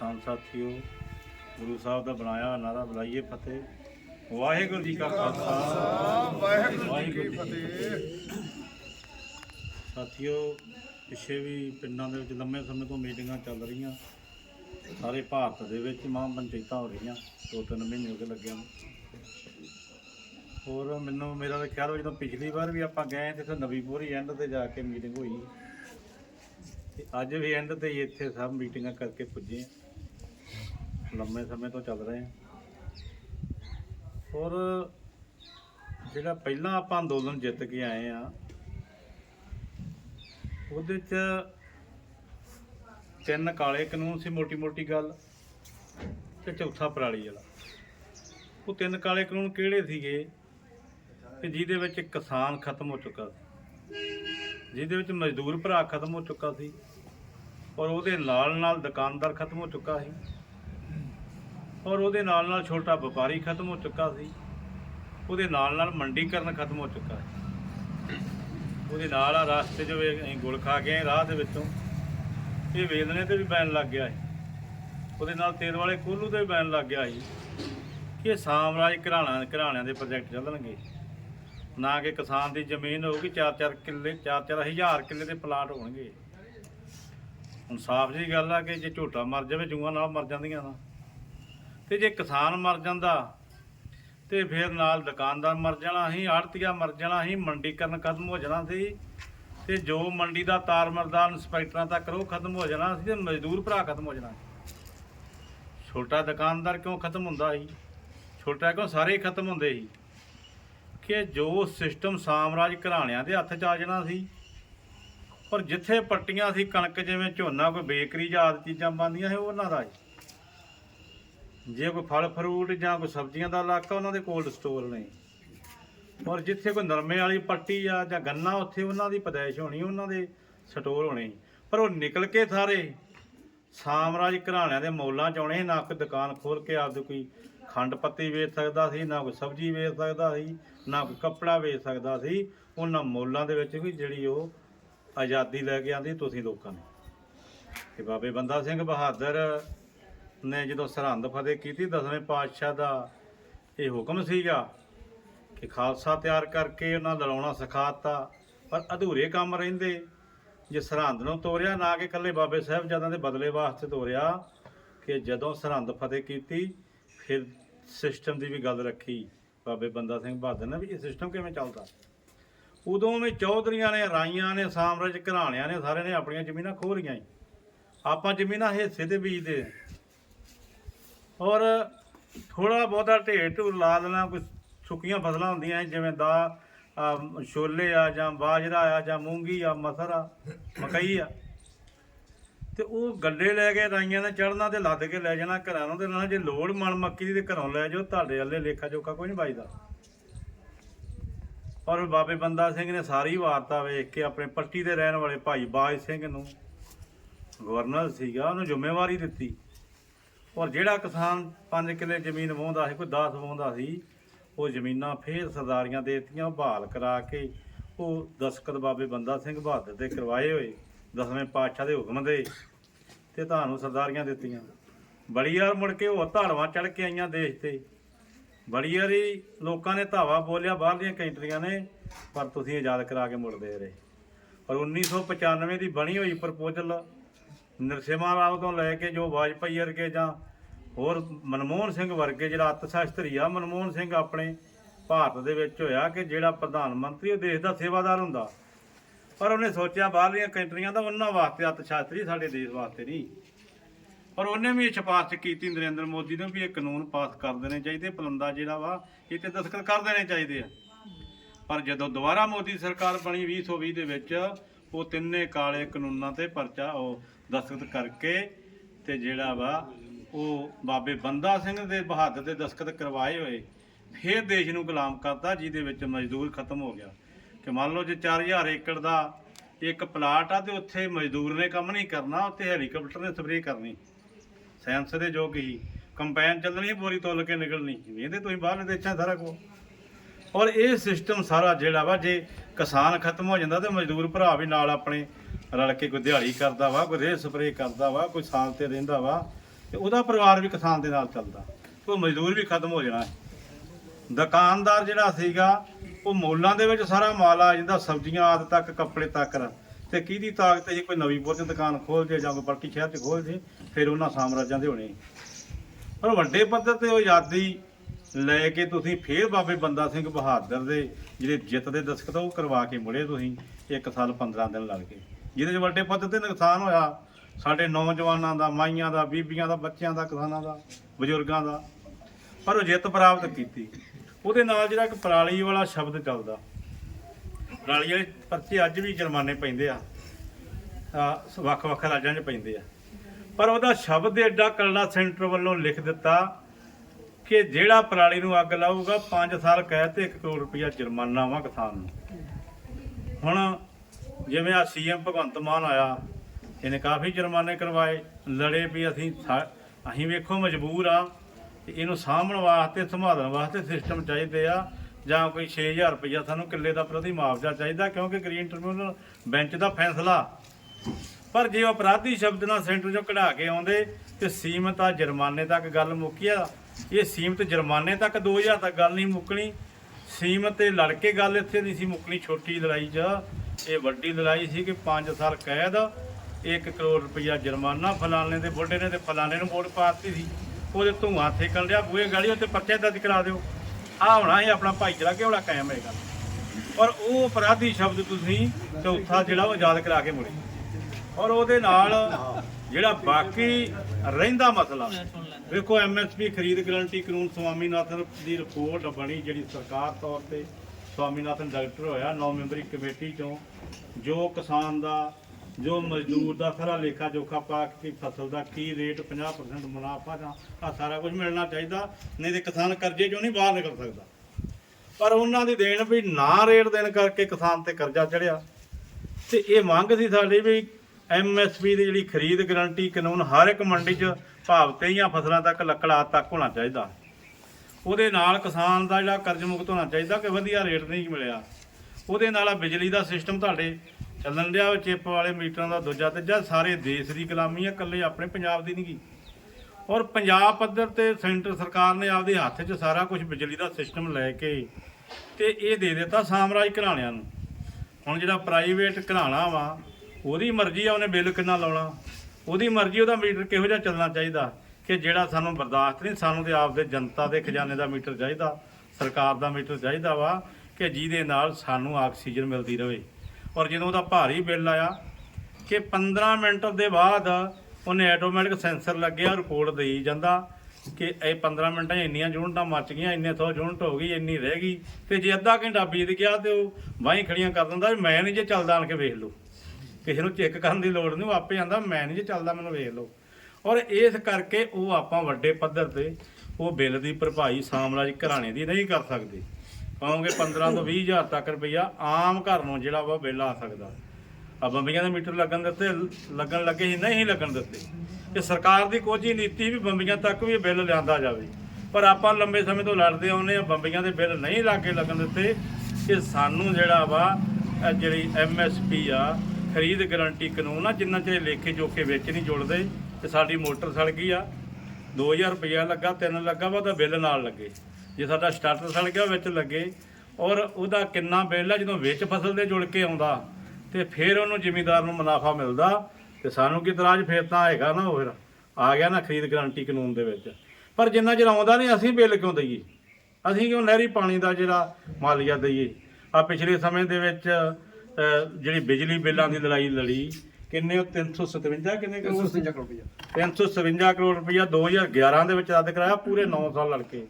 ਕਿਸਾਨ ਸਾਥੀਓ, ਗੁਰੂ ਸਾਹਿਬ ਦਾ ਬਣਾਇਆ ਨਾਰਾ ਬੁਲਾਈਏ ਫਤਿਹ। ਵਾਹਿਗੁਰੂ ਜੀ ਕਾ ਖਾਲਸਾ। ਵਾਹਿਗੁਰੂ ਜੀ ਕੀ ਫਤਿਹ। ਸਾਥੀਓ, ਪਿੱਛੇ ਵੀ ਪਿੰਡਾਂ ਦੇ ਵਿੱਚ ਲੰਮੇ ਸਮੇਂ ਤੋਂ ਮੀਟਿੰਗਾਂ ਚੱਲ ਰਹੀਆਂ। ਸਾਰੇ ਭਾਰਤ ਦੇ ਵਿੱਚ ਮਾਂ ਪੰਚਾਇਤਾਂ ਹੋ ਰਹੀਆਂ ਦੋ ਤਿੰਨ ਮਹੀਨੇ ਹੋ ਗਏ ਲੱਗਿਆ ਹੋਰ ਮੈਨੂੰ, ਮੇਰਾ ਤਾਂ ਖਿਆਲ ਜਦੋਂ ਪਿਛਲੀ ਵਾਰ ਵੀ ਆਪਾਂ ਗਏ ਤੇ ਨਵੀਪੁਰੀ ਐਂਡ ਤੇ ਜਾ ਕੇ ਮੀਟਿੰਗ ਹੋਈ। ਤੇ ਅੱਜ ਵੀ ਐਂਡ ਤੇ ਹੀ ਇੱਥੇ ਸਭ ਮੀਟਿੰਗਾਂ ਕਰਕੇ ਪੁੱਜੇ ਹਾਂ। ਲੰਮੇ ਸਮੇਂ ਤੋਂ ਚੱਲ ਰਹੇ ਹਾਂ। ਔਰ ਜਿਹੜਾ ਪਹਿਲਾਂ ਆਪਾਂ ਅੰਦੋਲਨ ਜਿੱਤ ਕੇ ਆਏ ਆ ਉਹਦੇ ਚ ਤਿੰਨ ਕਾਲੇ ਕਾਨੂੰਨ ਸੀ ਮੋਟੀ ਮੋਟੀ ਗੱਲ ਤੇ ਚੌਥਾ ਪਰਾਲੀ ਵਾਲਾ। ਉਹ ਤਿੰਨ ਕਾਲੇ ਕਾਨੂੰਨ ਕਿਹੜੇ ਸੀਗੇ? ਕਿ ਜਿਹਦੇ ਵਿੱਚ ਕਿਸਾਨ ਖਤਮ ਹੋ ਚੁੱਕਾ ਸੀ। ਜਿਹਦੇ ਵਿੱਚ ਮਜ਼ਦੂਰ ਭਰਾ ਖਤਮ ਹੋ ਚੁੱਕਾ ਸੀ। ਔਰ ਉਹਦੇ ਨਾਲ ਨਾਲ ਦੁਕਾਨਦਾਰ ਖਤਮ ਹੋ ਚੁੱਕਾ ਸੀ। ਔਰ ਉਹਦੇ ਨਾਲ ਨਾਲ ਛੋਟਾ ਵਪਾਰੀ ਖਤਮ ਹੋ ਚੁੱਕਾ ਸੀ। ਉਹਦੇ ਨਾਲ ਨਾਲ ਮੰਡੀਕਰਨ ਖਤਮ ਹੋ ਚੁੱਕਾ ਹੈ ਉਹਦੇ ਨਾਲ ਆ ਰਸਤੇ 'ਚ ਅਸੀਂ ਗੁਲ ਖਾ ਕੇ ਰਾਹ ਦੇ ਵਿੱਚੋਂ। ਇਹ ਵੇਲਣੇ ਤੇ ਵੀ ਬੈਨ ਲੱਗ ਗਿਆ ਸੀ। ਉਹਦੇ ਨਾਲ ਤੇਲ ਵਾਲੇ ਕੋਲੂ ਤੇ ਵੀ ਬੈਨ ਲੱਗ ਗਿਆ ਸੀ ਕਿ ਸਾਮਰਾਜ ਘਰਾਣਾ, ਘਰਾਣਿਆਂ ਦੇ ਪ੍ਰੋਜੈਕਟ ਚੱਲਣਗੇ। ਨਾ ਕਿ ਕਿਸਾਨ ਦੀ ਜ਼ਮੀਨ ਹੋਊਗੀ 4-4 ਕਿੱਲੇ 4-4 ਹਜ਼ਾਰ ਕਿੱਲੇ ਦੇ ਪਲਾਟ ਹੋਣਗੇ। ਹੁਣ ਸਾਫ਼ ਜੀ ਗੱਲ ਆ ਕਿ ਜੇ ਝੋਟਾ ਮਰ ਜਾਵੇ, ਜੂਆਂ ਨਾਲ ਮਰ ਜਾਂਦੀਆਂ ਨਾ। ਤੇ ਜੇ ਕਿਸਾਨ ਮਰ ਜਾਂਦਾ ਤੇ ਫਿਰ ਨਾਲ ਦੁਕਾਨਦਾਰ ਮਰ ਜਾਣਾ ਸੀ, ਆੜਤੀਆ ਮਰ ਜਾਣਾ ਸੀ, ਮੰਡੀਕਰਨ ਖਤਮ ਹੋ ਜਾਣਾ ਸੀ ਤੇ ਜੋ ਮੰਡੀ ਦਾ ਤਾਰ ਮਰਦਾ ਇੰਸਪੈਕਟਰਾਂ ਤੱਕ ਉਹ ਖਤਮ ਹੋ ਜਾਣਾ ਸੀ ਤੇ ਮਜ਼ਦੂਰ ਭਰਾ ਖਤਮ ਹੋ ਜਾਣਾ ਸੀ। ਛੋਟਾ ਦੁਕਾਨਦਾਰ ਕਿਉਂ ਖਤਮ ਹੁੰਦਾ ਸੀ? ਛੋਟਾ ਕਿਉਂ ਸਾਰੇ ਖਤਮ ਹੁੰਦੇ ਸੀ? ਕਿ ਜੋ ਸਿਸਟਮ ਸਾਮਰਾਜ ਘਰਾਣਿਆਂ ਦੇ ਹੱਥ 'ਚ ਆ ਜਾਣਾ ਸੀ ਪਰ ਜਿੱਥੇ ਪੱਟੀਆਂ ਸੀ, ਕਣਕ ਜਿਵੇਂ ਝੋਨਾ, ਕੋਈ ਬੇਕਰੀ ਜਾਂ ਆਦਿ ਚੀਜ਼ਾਂ ਬਣਦੀਆਂ ਸੀ, ਉਹਨਾਂ ਦਾ ਸੀ। ਜੇ ਕੋਈ ਫਲ ਫਰੂਟ ਜਾਂ ਕੋਈ ਸਬਜ਼ੀਆਂ ਦਾ ਇਲਾਕਾ, ਉਹਨਾਂ ਦੇ ਕੋਲਡ ਸਟੋਰ ਨੇ। ਔਰ ਜਿੱਥੇ ਕੋਈ ਨਰਮੇ ਵਾਲੀ ਪੱਟੀ ਆ ਜਾਂ ਗੰਨਾ, ਉੱਥੇ ਉਹਨਾਂ ਦੀ ਪਦਾਇਸ਼ ਹੋਣੀ, ਉਹਨਾਂ ਦੇ ਸਟੋਰ ਹੋਣੇ। ਪਰ ਉਹ ਨਿਕਲ ਕੇ ਸਾਰੇ ਸਾਮਰਾਜ ਘਰਾਣਿਆਂ ਦੇ ਮੌਲਾਂ ਚ ਆਉਣੇ, ਨਾ ਕੋਈ ਦੁਕਾਨ ਖੋਲ ਕੇ ਆਪਦੇ ਕੋਈ ਖੰਡ ਪੱਤੀ ਵੇਚ ਸਕਦਾ ਸੀ, ਨਾ ਕੋਈ ਸਬਜ਼ੀ ਵੇਚ ਸਕਦਾ ਸੀ, ਨਾ ਕੋਈ ਕੱਪੜਾ ਵੇਚ ਸਕਦਾ ਸੀ। ਉਹਨਾਂ ਮੌਲਾਂ ਦੇ ਵਿੱਚ ਵੀ ਜਿਹੜੀ ਉਹ ਆਜ਼ਾਦੀ ਲੈ ਕੇ ਆਂਦੀ ਤੁਸੀਂ ਲੋਕਾਂ ਨੇ। ਤੇ ਬਾਬੇ ਬੰਦਾ ਸਿੰਘ ਬਹਾਦਰ ਨੇ ਜਦੋਂ ਸਰਹੰਦ ਫਤਿਹ ਕੀਤੀ, ਦਸਵੇਂ ਪਾਤਸ਼ਾਹ ਦਾ ਇਹ ਹੁਕਮ ਸੀਗਾ ਕਿ ਖਾਲਸਾ ਤਿਆਰ ਕਰਕੇ ਉਹਨਾਂ ਲੜਾਉਣਾ ਸਿਖਾਤਾ, ਪਰ ਅਧੂਰੇ ਕੰਮ ਰਹਿੰਦੇ। ਜੇ ਸਰਹੰਦ ਨੂੰ ਤੋਰਿਆ, ਨਾ ਕਿ ਇਕੱਲੇ ਬਾਬੇ ਸਾਹਿਬ ਜਦਾਂ ਦੇ ਬਦਲੇ ਵਾਸਤੇ ਤੋਰਿਆ, ਕਿ ਜਦੋਂ ਸਰਹੰਦ ਫਤਿਹ ਕੀਤੀ, ਫਿਰ ਸਿਸਟਮ ਦੀ ਵੀ ਗੱਲ ਰੱਖੀ। ਬਾਬੇ ਬੰਦਾ ਸਿੰਘ ਬਹਾਦਰ ਨੇ ਵੀ ਇਹ ਸਿਸਟਮ ਕਿਵੇਂ ਚੱਲਦਾ? ਉਦੋਂ ਵੀ ਚੌਧਰੀਆਂ ਨੇ, ਰਾਈਆਂ ਨੇ, ਸਾਮਰਾਜ ਘਰਾਣਿਆਂ ਨੇ ਸਾਰੇ ਨੇ ਆਪਣੀਆਂ ਜ਼ਮੀਨਾਂ ਖੋਹ ਲਈਆਂ ਆਪਾਂ ਜ਼ਮੀਨਾਂ ਹਿੱਸੇ ਤੇ ਬੀਜਦੇ ਔਰ ਥੋੜਾ ਬਹੁਤਾ ਢੇਰ ਢੂਰ ਲਾ ਦੇਣਾ ਕੋਈ ਸੁੱਕੀਆਂ ਫਸਲਾਂ ਹੁੰਦੀਆਂ ਜਿਵੇਂ ਦਾ ਅਹ, ਛੋਲੇ ਆ ਜਾਂ ਬਾਜਰਾ ਆ ਜਾਂ ਮੂੰਗੀ ਆ ਮਸਰ ਆ ਮਕਈ ਆ। ਤੇ ਉਹ ਗੱਡੇ ਲੈ ਕੇ ਰਾਈਆਂ ਨੇ ਚੜਨਾ ਤੇ ਲੱਦ ਕੇ ਲੈ ਜਾਣਾ ਘਰਾਂ ਨੂੰ ਤੇ ਨਾਲ ਜੇ ਲੋੜ ਮਣ ਮੱਕੀ ਦੀ ਤੇ ਘਰੋਂ ਲੈ ਜਾਓ ਤੁਹਾਡੇ ਵੱਲੇ ਲੇਖਾ ਜੋਖਾ ਕੋਈ ਨਹੀਂ ਬਚਦਾ ਔਰ ਬਾਬੇ ਬੰਦਾ ਸਿੰਘ ਨੇ ਸਾਰੀ ਵਾਰਤਾ ਵੇਖ ਕੇ ਆਪਣੇ ਪੱਟੀ ਦੇ ਰਹਿਣ ਵਾਲੇ ਭਾਈ ਬਾਜ ਸਿੰਘ ਨੂੰ ਗਵਰਨਰ ਸੀਗਾ ਉਹਨੂੰ ਜ਼ਿੰਮੇਵਾਰੀ ਦਿੱਤੀ। ਔਰ ਜਿਹੜਾ ਕਿਸਾਨ ਪੰਜ ਕਿੱਲੇ ਜ਼ਮੀਨ ਵਾਹੁੰਦਾ ਸੀ, ਕੋਈ 10 ਵਾਹੁੰਦਾ ਸੀ, ਉਹ ਜ਼ਮੀਨਾਂ ਫੇਰ ਸਰਦਾਰੀਆਂ ਦੇ ਦਿੱਤੀਆਂ ਬਹਾਲ ਕਰਾ ਕੇ ਉਹ ਦਸਕਤ ਬਾਬੇ ਬੰਦਾ ਸਿੰਘ ਬਹਾਦਰ ਦੇ ਕਰਵਾਏ ਹੋਏ, ਦਸਵੇਂ ਪਾਤਸ਼ਾਹ ਦੇ ਹੁਕਮ ਦੇ ਤੇ ਤੁਹਾਨੂੰ ਸਰਦਾਰੀਆਂ ਦਿੱਤੀਆਂ। ਬੜੀ ਯਾਰ ਮੁੜ ਕੇ ਉਹ ਧਾੜਵਾਂ ਚੜ ਕੇ ਆਈਆਂ ਦੇਸ਼ ਤੇ। ਬੜੀ ਵਾਰੀ ਲੋਕਾਂ ਨੇ ਧਾਵਾ ਬੋਲਿਆ ਬਾਹਰਲੀਆਂ ਕੰਟਰੀਆਂ ਨੇ, ਪਰ ਤੁਸੀਂ ਆਜ਼ਾਦ ਕਰਾ ਕੇ ਮੁੜਦੇ ਰਹੇ। ਪਰ 1995 ਦੀ ਬਣੀ ਹੋਈ ਪ੍ਰਪੋਜ਼ਲ ਨਰਸਿਮਾ ਰਾਓ ਤੋਂ ਲੈ ਕੇ ਜੋ ਵਾਜਪਾਈ ਵਰਗੇ ਜਾਂ ਹੋਰ ਮਨਮੋਹਨ ਸਿੰਘ ਵਰਗੇ ਜਿਹੜਾ ਅਰਥ ਸ਼ਾਸਤਰੀ ਆ, ਮਨਮੋਹਨ ਸਿੰਘ ਆਪਣੇ ਭਾਰਤ ਦੇ ਵਿੱਚ ਹੋਇਆ ਕਿ ਜਿਹੜਾ ਪ੍ਰਧਾਨ ਮੰਤਰੀ ਉਹ ਦੇਸ਼ ਦਾ ਸੇਵਾਦਾਰ ਹੁੰਦਾ। ਪਰ ਉਹਨੇ ਸੋਚਿਆ ਬਾਹਰਲੀਆਂ ਕੰਟਰੀਆਂ ਦਾ ਉਹਨਾਂ ਵਾਸਤੇ ਅਰਥ ਸ਼ਾਸਤਰੀ ਸਾਡੇ ਦੇਸ਼ ਵਾਸਤੇ ਨਹੀਂ। ਪਰ ਉਹਨੇ ਵੀ ਇਹ ਸਿਫਾਰਸ਼ ਕੀਤੀ ਨਰਿੰਦਰ ਮੋਦੀ ਨੂੰ ਵੀ ਇਹ ਕਾਨੂੰਨ ਪਾਸ ਕਰ ਦੇਣੇ ਚਾਹੀਦੇ, ਪਲੰਦਾ ਜਿਹੜਾ ਵਾ, ਇਹ ਤੇ ਦਸਖ਼ਤ ਕਰ ਦੇਣੇ ਚਾਹੀਦੇ ਆ। ਪਰ ਜਦੋਂ ਦੁਬਾਰਾ ਮੋਦੀ ਸਰਕਾਰ ਬਣੀ 2020 ਦੇ ਵਿੱਚ, ਉਹ ਤਿੰਨੇ ਕਾਲੇ ਕਾਨੂੰਨਾਂ ਤੇ ਪਰਚਾ ਉਹ ਦਸਤਖਤ ਕਰਕੇ ਤੇ ਜਿਹੜਾ ਵਾ ਉਹ ਬਾਬੇ ਬੰਦਾ ਸਿੰਘ ਦੇ ਬਹਾਦਰ ਦੇ ਦਸਤਖਤ ਕਰਵਾਏ ਹੋਏ, ਫਿਰ ਦੇਸ਼ ਨੂੰ ਗੁਲਾਮ ਕਰਤਾ, ਜਿਹਦੇ ਵਿੱਚ ਮਜ਼ਦੂਰ ਖਤਮ ਹੋ ਗਿਆ। ਕਿ ਮੰਨ ਲਓ ਜੇ 4000 ਏਕੜ ਦਾ ਇੱਕ ਪਲਾਟ ਆ ਤੇ ਉੱਥੇ ਮਜ਼ਦੂਰ ਨੇ ਕੰਮ ਨਹੀਂ ਕਰਨਾ, ਉੱਥੇ ਹੈਲੀਕਾਪਟਰ ਨੇ ਸਪਰੇਅ ਕਰਨੀ। ਸਾਇੰਸ ਦੇ ਯੁੱਗ ਹੀ ਕੰਪੈਨ ਚੱਲਣੀ ਬੋਰੀ ਤੋਲ ਕੇ ਨਿਕਲਣੀ। ਇਹਦੇ ਤੁਸੀਂ ਬਾਹਰਲੇ ਦੇਸ਼ਾਂ ਸਾਰਾ ਕੁਛ। ਔਰ ਇਹ ਸਿਸਟਮ ਸਾਰਾ ਜਿਹੜਾ ਵਾ, ਜੇ ਕਿਸਾਨ ਖਤਮ ਹੋ ਜਾਂਦਾ ਤੇ ਮਜ਼ਦੂਰ ਭਰਾ ਵੀ ਨਾਲ ਆਪਣੇ ਰਲ ਕੇ ਕੋਈ ਦਿਹਾੜੀ ਕਰਦਾ ਵਾ, ਕੋਈ ਰੇਹ ਸਪਰੇਅ ਕਰਦਾ ਵਾ, ਕੋਈ ਸਾਲ ਤੇ ਰਹਿੰਦਾ ਵਾ ਤੇ ਉਹਦਾ ਪਰਿਵਾਰ ਵੀ ਕਿਸਾਨ ਦੇ ਨਾਲ ਚੱਲਦਾ। ਉਹ ਮਜ਼ਦੂਰ ਵੀ ਖਤਮ ਹੋ ਜਾਣਾ। ਦੁਕਾਨਦਾਰ ਜਿਹੜਾ ਸੀਗਾ, ਉਹ ਮੋਲਾਂ ਦੇ ਵਿੱਚ ਸਾਰਾ ਮਾਲ ਆ ਜਾਂਦਾ, ਸਬਜ਼ੀਆਂ ਆਦ ਤੱਕ, ਕੱਪੜੇ ਤੱਕ। ਤੇ ਕਿਹਦੀ ਤਾਕਤ ਹੈ ਜੇ, ਕੋਈ ਨਵੀਂ ਪੁੱਤ ਦੁਕਾਨ ਖੋਲ ਜੇ ਜਾਂ ਕੋਈ ਪਲਟੀ ਸ਼ਹਿਰ 'ਚ ਖੋਲ ਜੇ, ਫਿਰ ਉਹਨਾਂ ਸਾਮਰਾਜਾਂ ਦੇ ਹੋਣੇ। ਪਰ ਵੱਡੇ ਪੱਧਰ ਤੇ ਉਹ ਆਜ਼ਾਦੀ ਲੈ ਕੇ ਤੁਸੀਂ ਫੇਰ ਬਾਬੇ ਬੰਦਾ ਸਿੰਘ ਬਹਾਦਰ ਦੇ ਜਿਹੜੇ ਜਿੱਤ ਦੇ ਦਸਖਤ ਉਹ ਕਰਵਾ ਕੇ ਮੁੜੇ ਤੁਸੀਂ, ਇੱਕ ਸਾਲ 15 ਦਿਨ ਲੱਗ ਗਏ। ਜਿਹਦੇ 'ਚ ਵੱਡੇ ਪੱਧਰ ਤੇ ਨੁਕਸਾਨ ਹੋਇਆ ਸਾਡੇ ਨੌਜਵਾਨਾਂ ਦਾ, ਮਾਈਆਂ ਦਾ, ਬੀਬੀਆਂ ਦਾ, ਬੱਚਿਆਂ ਦਾ, ਕਿਸਾਨਾਂ ਦਾ, ਬਜ਼ੁਰਗਾਂ ਦਾ। ਪਰ ਉਹ ਜਿੱਤ ਪ੍ਰਾਪਤ ਕੀਤੀ। ਉਹਦੇ ਨਾਲ ਜਿਹੜਾ ਇੱਕ ਪਰਾਲੀ ਵਾਲਾ ਸ਼ਬਦ ਚੱਲਦਾ। ਪਰਾਲੀ ਵਾਲੇ ਪਰਚੇ ਅੱਜ ਵੀ ਜੁਰਮਾਨੇ ਪੈਂਦੇ ਆ। ਵੱਖ-ਵੱਖ ਰਾਜਾਂ 'ਚ ਪੈਂਦੇ ਆ। ਪਰ ਉਹਦਾ ਸ਼ਬਦ ਐਡਾ ਕਲੜਾ ਸੈਂਟਰ ਵੱਲੋਂ ਲਿਖ ਦਿੱਤਾ ਕਿ ਜਿਹੜਾ ਪਰਾਲੀ ਨੂੰ ਅੱਗ ਲਾਊਗਾ 5 ਸਾਲ ਕੈਦ ਤੇ 1 ਕਰੋੜ ਰੁਪਇਆ ਜੁਰਮਾਨਾ ਵਾ ਕਿਸਾਨ ਨੂੰ। ਹੁਣ ਜਿਵੇਂ ਆ ਸੀਐਮ ਭਗਵੰਤ ਮਾਨ ਆਇਆ ਇਹਨੇ ਕਾਫੀ ਜੁਰਮਾਨੇ ਕਰਵਾਏ, ਲੜੇ ਵੀ ਅਸੀਂ ਸਾ- ਅਸੀਂ ਵੇਖੋ ਮਜਬੂਰ ਆ, ਤੇ ਇਹਨੂੰ ਸਾਂਭਣ ਵਾਸਤੇ, ਸੰਭਾਲਣ ਵਾਸਤੇ ਸਿਸਟਮ ਚਾਹੀਦੇ ਆ, ਜਾਂ ਕੋਈ 6000 ਰੁਪਇਆ ਸਾਨੂੰ ਕਿੱਲੇ ਦਾ ਪ੍ਰਤੀ ਮੁਆਵਜ਼ਾ ਚਾਹੀਦਾ, ਕਿਉਂਕਿ ਗ੍ਰੀਨ ਟ੍ਰਿਬਿਊਨਲ ਬੈਂਚ ਦਾ ਫੈਸਲਾ। ਪਰ ਜੇ ਅਪਰਾਧੀ ਸ਼ਬਦ ਨਾਲ ਸੈਂਟਰ ਚੋਂ ਕਢਾ ਕੇ ਆਉਂਦੇ, ਤੇ ਸੀਮਤ ਆ ਜੁਰਮਾਨੇ ਤੱਕ ਗੱਲ ਮੁੱਕੀ ਆ। ਇਹ ਸੀਮਤ ਜੁਰਮਾਨੇ ਤੱਕ 2000 ਤੱਕ ਗੱਲ ਨਹੀਂ ਮੁੱਕਣੀ। ਸੀਮਤ ਤੇ ਲੜ ਕੇ ਗੱਲ ਇੱਥੇ ਨਹੀਂ ਸੀ ਮੁੱਕਣੀ, ਛੋਟੀ ਲੜਾਈ 'ਚ। ਇਹ ਵੱਡੀ ਲੜਾਈ ਸੀ ਕਿ 5 ਸਾਲ ਕੈਦ 1 ਕਰੋੜ ਰੁਪਇਆ ਜੁਰਮਾਨਾ ਫਲਾਣੇ ਦੇ ਬੁੱਢੇ ਨੇ ਤੇ ਫਲਾਣੇ ਨੂੰ ਵੋਟ ਪਾਤੀ ਸੀ। ਉਹਦੇ ਧੂਆਂ ਥੇਕਣ ਲਿਆ ਬੂਹੇ ਗਾੜੀ ਉੱਤੇ ਪਰਚੇ ਦਰਜ ਕਰਾ ਦਿਓ। ਆ ਹੋਣਾ ਇਹ ਆਪਣਾ ਭਾਈਚਾਰਾ ਕਿਹੜਾ ਕਾਇਮ ਹੋਏਗਾ? ਔਰ ਉਹ ਅਪਰਾਧੀ ਸ਼ਬਦ ਤੁਸੀਂ ਚੌਥਾ ਜਿਹੜਾ ਉਹ ਯਾਦ ਕਰਾ ਕੇ ਮੁੜੇ। ਔਰ ਉਹਦੇ ਨਾਲ ਜਿਹੜਾ ਬਾਕੀ ਰਹਿੰਦਾ ਮਸਲਾ, ਵੇਖੋ ਐਮਐਸਪੀ ਖਰੀਦ ਗਰੰਟੀ ਕਾਨੂੰਨ ਸਵਾਮੀਨਾਥਨ ਦੀ ਰਿਪੋਰਟ ਬਣੀ, ਜਿਹੜੀ ਸਰਕਾਰ ਤੌਰ ਤੇ ਸਵਾਮੀਨਾਥਨ ਡਾਇਰੈਕਟਰ ਹੋਇਆ 9 ਮੈਂਬਰੀ ਕਮੇਟੀ ਚੋਂ, ਜੋ ਕਿਸਾਨ ਦਾ ਜੋ ਮਜ਼ਦੂਰ ਦਾ ਸਾਰਾ ਲੇਖਾ ਜੋਖਾ ਪਾ ਕੇ ਫਸਲ ਦਾ ਕੀ ਰੇਟ 50% ਮੁਨਾਫਾ ਜਾਂ ਆ ਸਾਰਾ ਕੁਝ ਮਿਲਣਾ ਚਾਹੀਦਾ, ਨਹੀਂ ਤੇ ਕਿਸਾਨ ਕਰਜ਼ੇ ਚੋਂ ਨਹੀਂ ਬਾਹਰ ਨਿਕਲ ਸਕਦਾ। ਪਰ ਉਹਨਾਂ ਦੀ ਦੇਣ ਵੀ ਨਾ ਰੇਟ ਦੇਣ ਕਰਕੇ ਕਿਸਾਨ ਤੇ ਕਰਜ਼ਾ ਚੜਿਆ ਤੇ ਇਹ ਮੰਗ ਸੀ ਸਾਡੀ ਵੀ ਐਮਐਸਪੀ ਦੀ ਜਿਹੜੀ ਖਰੀਦ ਗਰੰਟੀ ਕਾਨੂੰਨ ਹਰ ਇੱਕ ਮੰਡੀ 'ਚ ਭਾਵ ਤੇਈਆਂ ਫਸਲਾਂ ਤੱਕ ਲੱਕੜਾ ਤੱਕ ਹੋਣਾ ਚਾਹੀਦਾ। ਉਹਦੇ ਨਾਲ ਕਿਸਾਨ ਦਾ ਜਿਹੜਾ ਕਰਜ਼ ਮੁਕਤ ਹੋਣਾ ਚਾਹੀਦਾ ਕਿ ਵਧੀਆ ਰੇਟ ਨਹੀਂ ਮਿਲਿਆ। ਉਹਦੇ ਨਾਲ ਬਿਜਲੀ ਦਾ ਸਿਸਟਮ ਤੁਹਾਡੇ ਚੱਲਣ ਡਿਆ ਚਿੱਪ ਵਾਲੇ ਮੀਟਰਾਂ ਦਾ ਦੂਜਾ ਤੇ ਜਾਂ ਸਾਰੇ ਦੇਸ਼ ਦੀ ਗੁਲਾਮੀ ਆ, ਇਕੱਲੇ ਆਪਣੇ ਪੰਜਾਬ ਦੀ ਨਹੀਂ ਗੀ। ਔਰ ਪੰਜਾਬ ਪੱਧਰ ਤੇ ਸੈਂਟਰ ਸਰਕਾਰ ਨੇ ਆਪਦੇ ਹੱਥ 'ਚ ਸਾਰਾ ਕੁਝ ਬਿਜਲੀ ਦਾ ਸਿਸਟਮ ਲੈ ਕੇ ਤੇ ਇਹ ਦੇ ਦਿੱਤਾ ਸਾਮਰਾਜ ਘਰਾਣਿਆਂ ਨੂੰ। ਹੁਣ ਜਿਹੜਾ ਪ੍ਰਾਈਵੇਟ ਘਰਾਣਾ ਵਾ, ਉਹਦੀ ਮਰਜ਼ੀ ਆ ਉਹਨੇ ਬਿੱਲ ਕਿੰਨਾ ਲਾਉਣਾ। ਉਹਦੀ ਮਰਜ਼ੀ, ਉਹਦਾ ਮੀਟਰ ਕਿਹੋ ਜਿਹਾ ਚੱਲਣਾ ਚਾਹੀਦਾ ਕਿ ਜਿਹੜਾ ਸਾਨੂੰ ਬਰਦਾਸ਼ਤ ਨਹੀਂ, ਸਾਨੂੰ ਤੇ ਆਪਦੇ ਜਨਤਾ ਦੇ ਖਜ਼ਾਨੇ ਦਾ ਮੀਟਰ ਚਾਹੀਦਾ, ਸਰਕਾਰ ਦਾ ਮੀਟਰ ਚਾਹੀਦਾ ਵਾ ਕਿ ਜਿਹਦੇ ਨਾਲ ਸਾਨੂੰ ਆਕਸੀਜਨ ਮਿਲਦੀ ਰਹੇ। ਔਰ ਜਦੋਂ ਉਹਦਾ ਭਾਰੀ ਬਿੱਲ ਆਇਆ ਕਿ 15 ਮਿੰਟ ਦੇ ਬਾਅਦ ਉਹਨੇ ਆਟੋਮੈਟਿਕ ਸੈਂਸਰ ਲੱਗਿਆ, ਰਿਪੋਰਟ ਦੇਈ ਜਾਂਦਾ ਕਿ ਇਹ 15 ਮਿੰਟਾਂ 'ਚ ਇੰਨੀਆਂ ਯੂਨਿਟਾਂ ਮੱਚ ਗਈਆਂ, ਇੰਨੇ ਤੋਂ ਯੂਨਿਟ ਹੋ ਗਈ, ਇੰਨੀ ਰਹਿ ਗਈ ਤੇ ਜੇ ਅੱਧਾ ਘੰਟਾ ਬੀਤ ਗਿਆ ਤੇ ਉਹ ਬਾਹੀਂ ਖੜੀਆਂ ਕਰ ਦਿੰਦਾ ਵੀ ਮੈਂ ਨਹੀਂ ਜੇ ਚੱਲਦਾ ਆਣ ਕੇ ਵੇਖ ਲਓ ਕਿਸੇ ਨੂੰ ਚੈੱਕ ਕਰਨ ਦੀ ਲੋੜ ਨਹੀਂ, ਉਹ ਆਪੇ ਆਂਦਾ ਮੈਂ ਨਹੀਂ ਜੇ ਚੱਲਦਾ ਮੈਨੂੰ ਵੇਖ ਲਓ। ਔਰ ਇਸ ਕਰਕੇ ਉਹ ਆਪਾਂ ਵੱਡੇ ਪੱਧਰ ਤੇ ਉਹ ਬਿੱਲ ਦੀ ਭਰਪਾਈ ਸਾਮਰਾਜ ਘਰਾਣੇ ਦੀ ਨਹੀਂ ਕਰ ਸਕਦੇ। ਪਾਉਂਗੇ 15 ਤੋਂ 20 ਹਜ਼ਾਰ ਤੱਕ ਰੁਪਈਆ ਆਮ ਘਰ ਨੂੰ ਜਿਹੜਾ ਵਾ ਬਿੱਲ ਆ ਸਕਦਾ। ਆ ਬੰਬੀਆਂ ਦੇ ਮੀਟਰ ਲੱਗਣ ਦਿੱਤੇ, ਲੱਗਣ ਲੱਗੇ ਹੀ ਨਹੀਂ ਲੱਗਣ ਦਿੱਤੇ। ਇਹ ਸਰਕਾਰ ਦੀ ਕੋਝੀ ਨੀਤੀ ਵੀ ਬੰਬੀਆਂ ਤੱਕ ਵੀ ਬਿੱਲ ਲਿਆਂਦਾ ਜਾਵੇ। ਪਰ ਆਪਾਂ ਲੰਬੇ ਸਮੇਂ ਤੋਂ ਲੜਦੇ ਆਉਂਦੇ ਆ ਬੰਬੀਆਂ ਦੇ ਬਿੱਲ ਨਹੀਂ ਲਾਗੇ ਲੱਗਣ ਦਿੱਤੇ। ਕਿ ਸਾਨੂੰ ਜਿਹੜਾ ਵਾ, ਇਹ ਜਿਹੜੀ ਐਮਐਸਪੀ ਆ, ਖਰੀਦ ਗਾਰੰਟੀ ਕਾਨੂੰਨ ਆ, ਜਿੰਨਾ ਚਿਰ ਲੇਖੇ ਜੋਖੇ ਵਿੱਚ ਨਹੀਂ ਜੁੜਦੇ, ਤੇ ਸਾਡੀ ਮੋਟਰ ਸੜ ਗਈ ਆ 2000 ਰੁਪਇਆ ਲੱਗਾ 3 ਲੱਗਾ ਵਾ ਤਾਂ ਬਿੱਲ ਨਾਲ ਲੱਗੇ। ਜੇ ਸਾਡਾ ਸਟਾਰਟਰ ਸੜ ਗਿਆ ਵਿੱਚ ਲੱਗੇ ਔਰ ਉਹਦਾ ਕਿੰਨਾ ਬਿੱਲ ਆ ਜਦੋਂ ਵਿੱਚ ਫਸਲ ਦੇ ਜੁੜ ਕੇ ਆਉਂਦਾ ਤੇ ਫਿਰ ਉਹਨੂੰ ਜ਼ਿਮੀਂਦਾਰ ਨੂੰ ਮੁਨਾਫਾ ਮਿਲਦਾ ਤੇ ਸਾਨੂੰ ਕੀ ਇਤਰਾਜ਼ ਫੇਰ ਤਾਂ ਆਏਗਾ ਨਾ ਉਹ ਫਿਰ। ਆ ਗਿਆ ਨਾ ਖਰੀਦ ਗਾਰੰਟੀ ਕਾਨੂੰਨ ਦੇ ਵਿੱਚ। ਪਰ ਜਿੰਨਾ ਚਿਰ ਆਉਂਦਾ ਨਹੀਂ ਅਸੀਂ ਬਿੱਲ ਕਿਉਂ ਦਈਏ? ਅਸੀਂ ਕਿਉਂ ਨਹਿਰੀ ਪਾਣੀ ਦਾ ਜਿਹੜਾ ਮਾਲੀਆ ਦਈਏ? ਆ ਪਿਛਲੇ ਸਮੇਂ ਦੇ ਵਿੱਚ ਜਿਹੜੀ ਬਿਜਲੀ ਬਿੱਲਾਂ ਦੀ ਲੜਾਈ ਲੜੀ ਕਿੰਨੇ ਉਹ 357 ਕਿੰਨੇ ਕਰੋੜ? 357 ਕਰੋੜ ਰੁਪਇਆ 357 ਕਰੋੜ ਰੁਪਈਆ 2011 ਦੇ ਵਿੱਚ ਰੱਦ ਕਰਾਇਆ ਪੂਰੇ 9 ਸਾਲ ਲੜ ਕੇ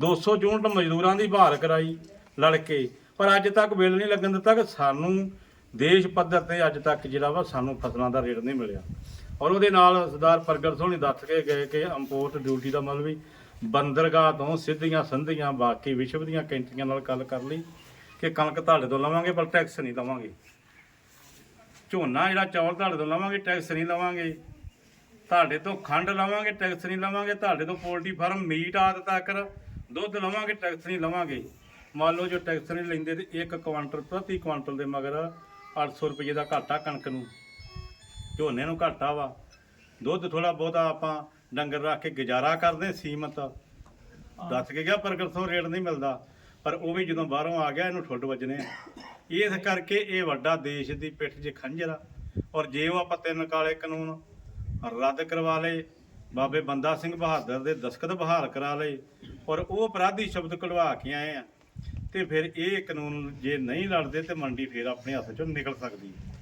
200 ਯੂਨਿਟ ਮਜ਼ਦੂਰਾਂ ਦੀ ਬਹਾਲ ਕਰਾਈ ਲੜ ਕੇ ਪਰ ਅੱਜ ਤੱਕ ਬਿੱਲ ਨਹੀਂ ਲੱਗਣ ਦਿੱਤਾ ਕਿ ਸਾਨੂੰ ਦੇਸ਼ ਪੱਧਰ ਤੇ ਅੱਜ ਤੱਕ ਜਿਹੜਾ ਵਾ ਸਾਨੂੰ ਫਸਲਾਂ ਦਾ ਰੇਟ ਨਹੀਂ ਮਿਲਿਆ। ਔਰ ਉਹਦੇ ਨਾਲ ਸਰਦਾਰ ਪ੍ਰਗਟ ਸੋਹਣੀ ਦੱਸ ਕੇ ਗਏ ਕਿ ਇੰਪੋਰਟ ਡਿਊਟੀ ਦਾ ਮਤਲਬ ਵੀ ਬੰਦਰਗਾਹ ਤੋਂ ਸਿੱਧੀਆਂ ਸੰਧੀਆਂ ਬਾਕੀ ਵਿਸ਼ਵ ਦੀਆਂ ਕੈਂਟਰੀਆਂ ਨਾਲ ਗੱਲ ਕਰ ਲਈ ਕਿ ਕਣਕ ਤੁਹਾਡੇ ਤੋਂ ਲਵਾਂਗੇ ਪਰ ਟੈਕਸ ਨਹੀਂ ਲਵਾਂਗੇ ਝੋਨਾ ਜਿਹੜਾ ਚੌਲ ਤੁਹਾਡੇ ਤੋਂ ਲਵਾਂਗੇ ਟੈਕਸ ਨਹੀਂ ਲਵਾਂਗੇ ਤੁਹਾਡੇ ਤੋਂ ਖੰਡ ਲਵਾਂਗੇ ਟੈਕਸ ਨਹੀਂ ਲਵਾਂਗੇ। ਤੁਹਾਡੇ ਤੋਂ ਪੋਲਟਰੀ ਫਾਰਮ ਮੀਟ ਆਦਿ ਤੱਕ ਦੁੱਧ ਲਵਾਂਗੇ ਟੈਕਸ ਨਹੀਂ ਲਵਾਂਗੇ। ਮੰਨ ਲਓ ਜੋ ਟੈਕਸ ਨਹੀਂ ਲੈਂਦੇ ਤੇ ਇੱਕ ਕੁਆਂਟਲ ਪ੍ਰਤੀ ਕੁਆਂਟਲ ਦੇ ਮਗਰ 800 ਰੁਪਏ ਦਾ ਘਾਟਾ ਕਣਕ ਨੂੰ। ਝੋਨੇ ਨੂੰ ਘਾਟਾ ਵਾ। ਦੁੱਧ ਥੋੜਾ ਬਹੁਤਾ ਆਪਾਂ ਡੰਗਰ ਰੱਖ ਕੇ ਗੁਜ਼ਾਰਾ ਕਰਦੇ ਸੀਮਤ। ਦੱਸ ਕੇ ਗਿਆ ਪ੍ਰਗਟ ਤੋਂ ਰੇਟ ਨਹੀਂ ਮਿਲਦਾ। ਪਰ ਉਹ ਵੀ ਜਦੋਂ ਬਾਹਰੋਂ ਆ ਗਿਆ ਇਹਨੂੰ ਠੁੱਡ ਵੱਜਣੇ। ਇਸ ਕਰਕੇ ਇਹ ਵੱਡਾ ਦੇਸ਼ ਦੀ ਪਿੱਠ 'ਚ ਖੰਜਰ ਆ। ਔਰ ਜੇ ਉਹ ਆਪਾਂ ਤਿੰਨ ਕਾਲੇ ਕਾਨੂੰਨ ਰੱਦ ਕਰਵਾ ਲਏ ਬਾਬੇ ਬੰਦਾ ਸਿੰਘ ਬਹਾਦਰ ਦੇ ਦਸਖਤ ਬਹਾਲ ਕਰਾ ਲਏ ਔਰ ਉਹ ਅਪਰਾਧੀ ਸ਼ਬਦ ਕਢਵਾ ਕੇ ਆਏ ਆ। ਤੇ ਫਿਰ ਇਹ ਕਾਨੂੰਨ ਜੇ ਨਹੀਂ ਲੜਦੇ ਤੇ ਮੰਡੀ ਫਿਰ ਆਪਣੇ ਹੱਥ ਚੋਂ ਨਿਕਲ ਸਕਦੀ ਹੈ।